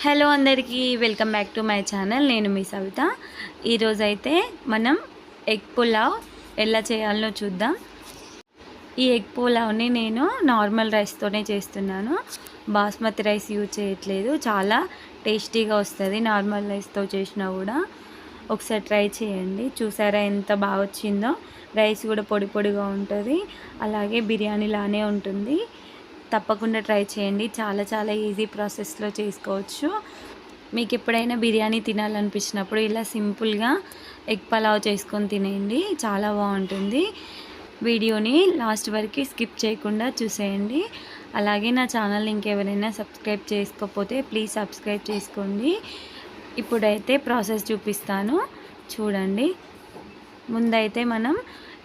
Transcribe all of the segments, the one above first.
Hello అందరికీ welcome back to my channel. నేను మీ సవిత. ఈరోజైతే మనం ఎగ్ పులావ్ ఎలా చేయాలో చూద్దాం. ఈ ఎగ్ పులావ్ని నేను నార్మల్ రైస్తోనే చేస్తున్నాను. బాస్మతి రైస్ యూజ్ చేయట్లేదు. చాలా టేస్టీగా వస్తుంది నార్మల్ రైస్తో చేసినా కూడా. ఒకసారి ట్రై చేయండి. చూసారా ఎంత బాగా వచ్చిందో? రైస్ కూడా పొడి పొడిగా ఉంటుంది. అలాగే బిర్యానీ లానే ఉంటుంది. తప్పకుండా ట్రై చేయండి. చాలా చాలా ఈజీ ప్రాసెస్లో చేసుకోవచ్చు. మీకు ఎప్పుడైనా బిర్యానీ తినాలనిపించినప్పుడు ఇలా సింపుల్గా ఎగ్ పలావ్ చేసుకొని తినేయండి. చాలా బాగుంటుంది. వీడియోని లాస్ట్ వరకు స్కిప్ చేయకుండా చూసేయండి. అలాగే నా ఛానల్ ఇంకెవరైనా సబ్స్క్రైబ్ చేసుకోకపోతే ప్లీజ్ సబ్స్క్రైబ్ చేసుకోండి. ఇప్పుడైతే ప్రాసెస్ చూపిస్తాను. చూడండి. ముందైతే మనం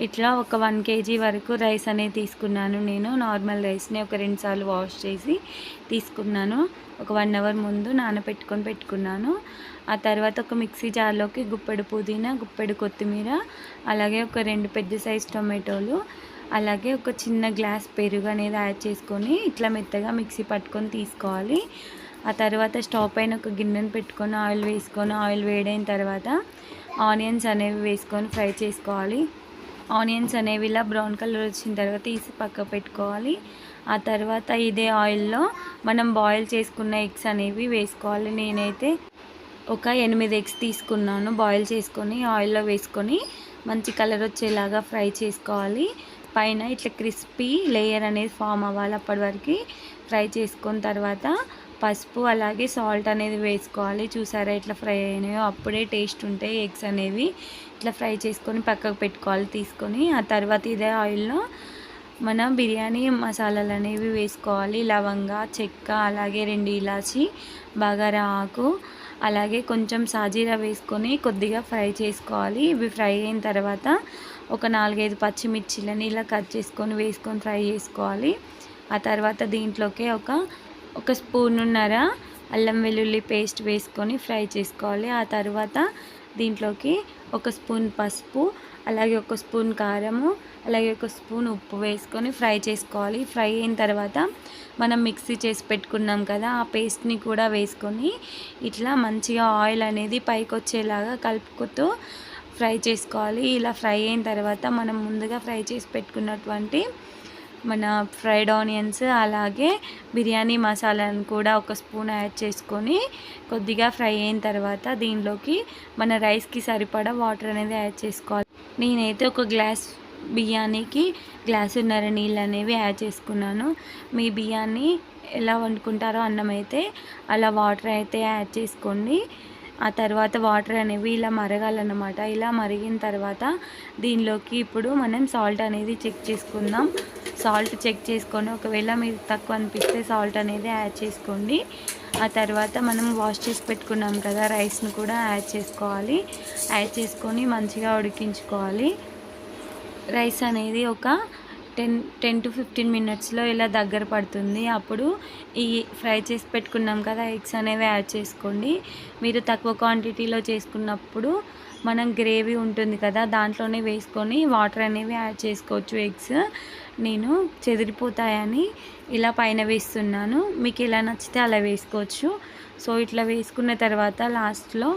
ఇట్లా ఒక వన్ కేజీ వరకు రైస్ అనేది తీసుకున్నాను నేను. నార్మల్ రైస్ని ఒక రెండుసార్లు వాష్ చేసి తీసుకున్నాను. ఒక వన్ అవర్ ముందు నానబెట్టుకొని పెట్టుకున్నాను. ఆ తర్వాత ఒక మిక్సీ జార్లోకి గుప్పెడు పుదీనా గుప్పెడు కొత్తిమీర అలాగే ఒక రెండు పెద్ద సైజ్ టొమాటోలు అలాగే ఒక చిన్న గ్లాస్ పెరుగు అనేది యాడ్ చేసుకొని ఇట్లా మెత్తగా మిక్సీ పట్టుకొని తీసుకోవాలి. ఆ తర్వాత స్టవ్ పైన ఒక గిన్నెను పెట్టుకొని ఆయిల్ వేసుకొని ఆయిల్ వేడైన తర్వాత ఆనియన్స్ అనేవి వేసుకొని ఫ్రై చేసుకోవాలి. ఆనియన్స్ అనేవి ఇలా బ్రౌన్ కలర్ వచ్చిన తర్వాత తీసి పక్క పెట్టుకోవాలి. ఆ తర్వాత ఇదే ఆయిల్లో మనం బాయిల్ చేసుకున్న ఎగ్స్ అనేవి వేసుకోవాలి. నేనైతే ఒక ఎనిమిది ఎగ్స్ తీసుకున్నాను బాయిల్ చేసుకొని ఆయిల్లో వేసుకొని మంచి కలర్ వచ్చేలాగా ఫ్రై చేసుకోవాలి. పైన ఇట్లా క్రిస్పీ లేయర్ అనేది ఫామ్ అవ్వాలి అప్పటి వరకు. ఫ్రై చేసుకున్న తర్వాత పసుపు అలాగే సాల్ట్ అనేది వేసుకోవాలి. చూసారా ఇట్లా ఫ్రై అయినాయో? అప్పుడే టేస్ట్ ఉంటాయి ఎగ్స్ అనేవి ఇట్లా ఫ్రై చేసుకొని పక్కకు పెట్టుకోవాలి తీసుకొని. ఆ తర్వాత ఇదే ఆయిల్లో మన బిర్యానీ మసాలాలు అనేవి వేసుకోవాలి. లవంగ చెక్క అలాగే రెండు ఇలాచి బగారా ఆకు అలాగే కొంచెం సాజీరా వేసుకొని కొద్దిగా ఫ్రై చేసుకోవాలి. ఇవి ఫ్రై అయిన తర్వాత ఒక నాలుగైదు పచ్చిమిర్చిలని ఇలా కట్ చేసుకొని వేసుకొని ఫ్రై చేసుకోవాలి. ఆ తర్వాత దీంట్లోకి ఒక ఒక స్పూనున్నర అల్లం వెల్లుల్లి పేస్ట్ వేసుకొని ఫ్రై చేసుకోవాలి. ఆ తర్వాత దీంట్లోకి ఒక స్పూన్ పసుపు అలాగే ఒక స్పూన్ కారము అలాగే ఒక స్పూన్ ఉప్పు వేసుకొని ఫ్రై చేసుకోవాలి. ఫ్రై అయిన తర్వాత మనం మిక్సీ చేసి పెట్టుకున్నాం కదా ఆ పేస్ట్ని కూడా వేసుకొని ఇట్లా మంచిగా ఆయిల్ అనేది పైకి వచ్చేలాగా కలుపుకుతూ ఫ్రై చేసుకోవాలి. ఇలా ఫ్రై అయిన తర్వాత మనం ముందుగా ఫ్రై చేసి పెట్టుకున్నటువంటి మన ఫ్రైడ్ ఆనియన్స్ అలాగే బిర్యానీ మసాలాను కూడా ఒక స్పూన్ యాడ్ చేసుకొని కొద్దిగా ఫ్రై అయిన తర్వాత దీనిలోకి మన రైస్కి సరిపడా వాటర్ అనేది యాడ్ చేసుకోవాలి. నేనైతే ఒక గ్లాస్ బియ్యానికి గ్లాసున్నర నీళ్ళు అనేవి యాడ్ చేసుకున్నాను. మీ బియ్యాన్ని ఎలా వండుకుంటారో అన్నం అయితే అలా వాటర్ అయితే యాడ్ చేసుకోండి. ఆ తర్వాత వాటర్ అనేవి ఇలా మరగాలన్నమాట. ఇలా మరిగిన తర్వాత దీనిలోకి ఇప్పుడు మనం సాల్ట్ అనేది చెక్ చేసుకుందాం. సాల్ట్ చెక్ చేసుకొని ఒకవేళ మీరు తక్కువ అనిపిస్తే సాల్ట్ అనేది యాడ్ చేసుకోండి. ఆ తర్వాత మనం వాష్ చేసి పెట్టుకున్నాం కదా రైస్ను కూడా యాడ్ చేసుకోవాలి. యాడ్ చేసుకొని మంచిగా ఉడికించుకోవాలి. రైస్ అనేది ఒక టెన్ టెన్ టు ఫిఫ్టీన్ మినిట్స్లో ఇలా దగ్గర పడుతుంది. అప్పుడు ఈ ఫ్రై చేసి పెట్టుకున్నాం కదా ఎగ్స్ అనేవి యాడ్ చేసుకోండి. మీరు తక్కువ క్వాంటిటీలో చేసుకున్నప్పుడు మనం గ్రేవీ ఉంటుంది కదా దాంట్లోనే వేసుకొని వాటర్ అనేవి యాడ్ చేసుకోవచ్చు ఎగ్స్. నేను చెదిరిపోతాయని ఇలా పైన వేస్తున్నాను. మీకు ఎలా నచ్చితే అలా వేసుకోవచ్చు. సో ఇట్లా వేసుకున్న తర్వాత లాస్ట్లో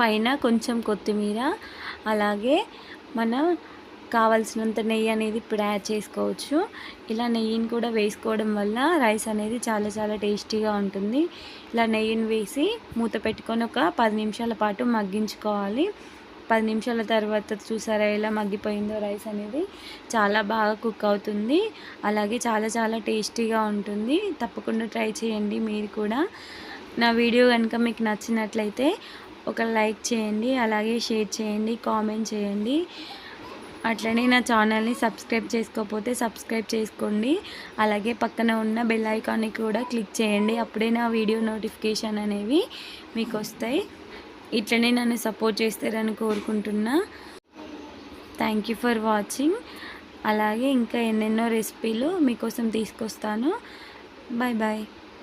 పైన కొంచెం కొత్తిమీర అలాగే మన కావాల్సినంత నెయ్యి అనేది ఇప్పుడు యాడ్ చేసుకోవచ్చు. ఇలా నెయ్యిని కూడా వేసుకోవడం వల్ల రైస్ అనేది చాలా చాలా టేస్టీగా ఉంటుంది. ఇలా నెయ్యిని వేసి మూత పెట్టుకొని ఒక పది నిమిషాల పాటు మగ్గించుకోవాలి. పది నిమిషాల తర్వాత చూసారా ఎలా మగ్గిపోయిందో రైస్ అనేది చాలా బాగా కుక్ అవుతుంది. అలాగే చాలా చాలా టేస్టీగా ఉంటుంది. తప్పకుండా ట్రై చేయండి మీరు కూడా. నా వీడియో కనుక మీకు నచ్చినట్లయితే ఒక లైక్ చేయండి అలాగే షేర్ చేయండి కామెంట్ చేయండి. అట్లనే నా ఛానల్ని సబ్స్క్రైబ్ చేసుకోకపోతే సబ్స్క్రైబ్ చేసుకోండి. అలాగే పక్కన ఉన్న బెల్ ఐకాన్ని కూడా క్లిక్ చేయండి. అప్పుడే నా వీడియో నోటిఫికేషన్ అనేవి మీకు వస్తాయి. ఇట్లనే నన్ను సపోర్ట్ చేస్తారని కోరుకుంటున్నా. థ్యాంక్ యూ ఫర్ వాచింగ్ అలాగే ఇంకా ఎన్నెన్నో రెసిపీలు మీకోసం తీసుకొస్తాను. Bye bye